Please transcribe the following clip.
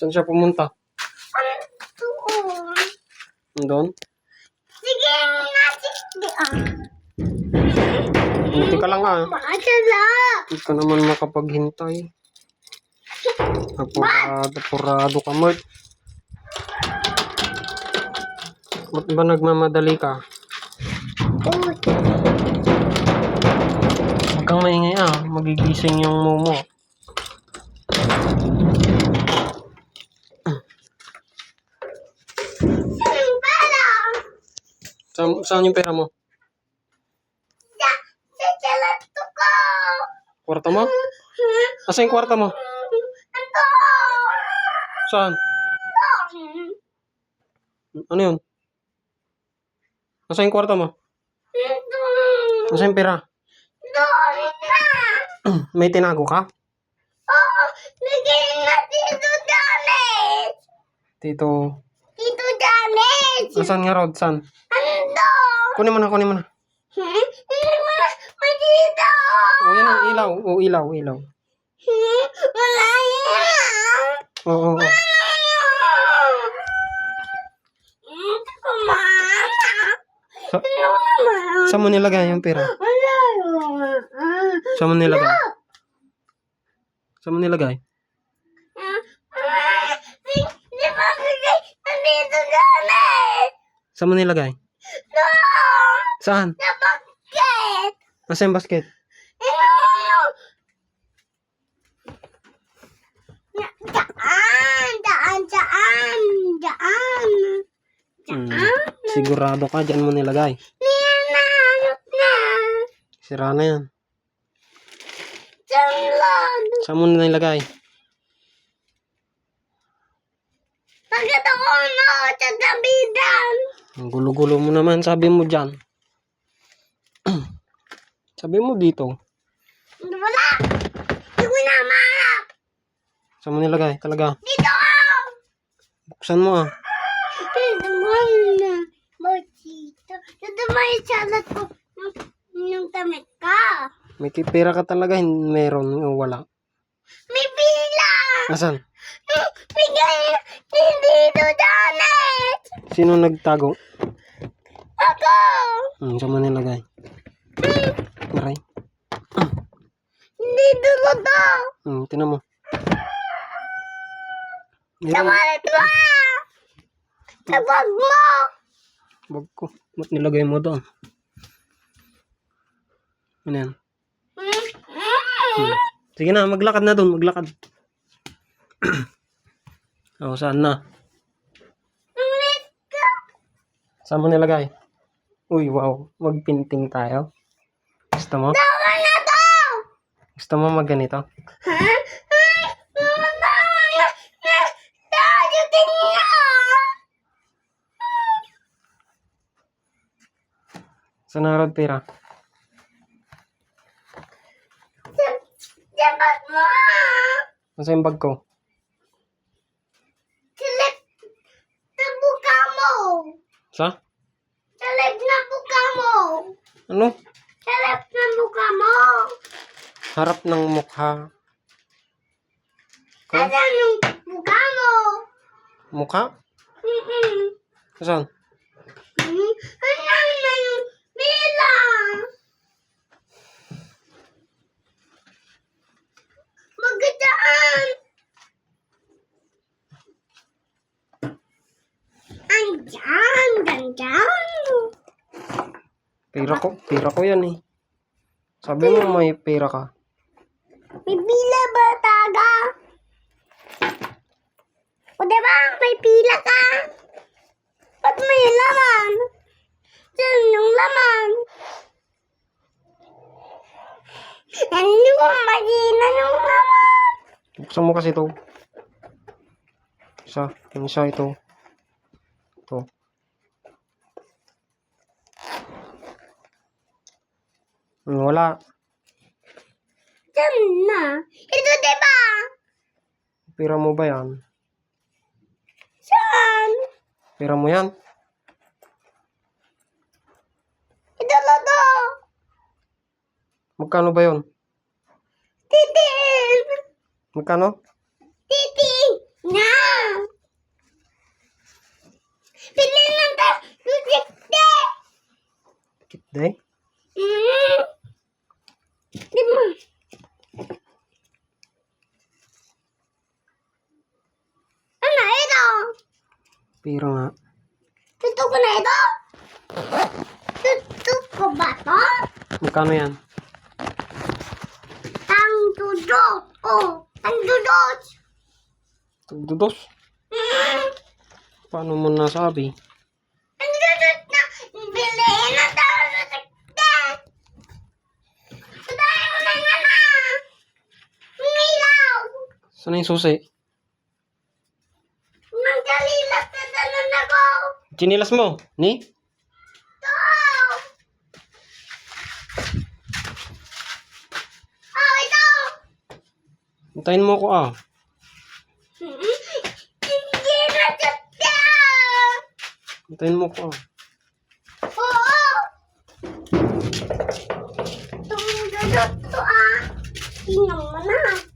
Saan siya pumunta? Doon. Doon? Sige nga, sige. Ah. Buti ka lang ah. Maasala. Hindi ka naman makapaghintay. Apurado, apurado ka, Mart. Ba't ba nagmamadali ka? Huwag kang maingay ah. Magigising yung momo. Ang pala. Saan, saan yung pera mo? Sa, sa salato ko. Kwarta mo? Asa yung kwarta mo? Ito. Saan? Ano yun? Asa yung kwarta mo? Ito. Asa yung pera? Na. May tinago ka? Oo, bigay na Tito Janet. Dito. Tito Janet. Nasaan nga Rod? Saan? Kunin mo na, kunin mo na. Na makita. O yan ang ilaw. O ilaw, ilaw. Hmm? Wala yan. Oo, oo, oo. Sa, saan mo nilagay yung pera? Saan mo nilagay? Saan mo nilagay? Saan mo nilagay? Doon. Saan? Sa basket. Nasa yung basket? Daan, daan, daan, daan. Hmm. Sigurado ka, dyan mo nilagay. Niyanayot na. Sira na yan. Janglod. Saan mo nilagay? Bakit ako na sa dabidan? Ang gulo-gulo mo naman, sabi mo dyan. Sabi mo dito. Wala. Hindi ko na maharap. Saan mo nilagay? Talaga. Dito. Buksan mo ah. Dito mo na. Bachito. Dito mo yung salat ko. Nung damit ka. May pera ka talaga, meron o wala. May pila. Nasaan? Bigay ni Tito Janet. Sino nagtago? Ako. Hmm, saan mo nilagay? Aray. Dito ko to. Hmm, tinan mo. Wallet mo. Sa bag mo. Wag ko. Ba't nilagay mo doon? Ano yan? Hmm. Sige na, maglakad na doon, maglakad. oh, saan na? Saan mo nilagay? Uy, wow. Magpinting tayo. Gusto mo? Tawa na to. Gusto mo magganito? Ha? Ay, tawa na. Tawajutin na. Saan na Rod pera? Sa, sa bag mo. Nasa yung bag ko? Sa lip na buka mo. Sa? Sa lip na buka mo. Ano? Sa lip na buka mo. Harap ng mukha. Ko? Asan yung buka mo? Mukha? Mm-mm. Saan? Hmm? Asan na yung bilang? Magandaan. Andyan, gandyan. Pera ko. Pera ko yan eh. Sabi mo may pera ka. May pila ba taga? O diba, may pila ka? Ba't may laman? Diyan yung laman. Hindi mo magina yung laman. Buksan mo kasi ito. Isa. Yung isa ito. Ito. Hmm, Wala. Scam na. Ito, diba? Pira mo ba yan? Saan? Pira mo yan? Ito, Lodo. Magkano ba yun? Titiin. Magkano? Titiin na. Pili lang tayo. Tikde. Tikde? Mm. Lima. Pero nga. Tuto ko na ito? Tuto ko ba to? Magkano yan? Tang tudo. Oh, dudot. Dudos. Mm. Paano mo nasabi? Ang dudot na. Bilhin na tayo sa saktan. Patayin mo na nga na. Umilaw. Saan yung susi? Nagkalilat na dalan ako. Chinilas mo? Ni? Ito. Oh, ito. Hintayin mo ko ah. Hindi na saktan. Hintayin mo ko ah. Oo. Tungdudot to ah. Tingnan mo na.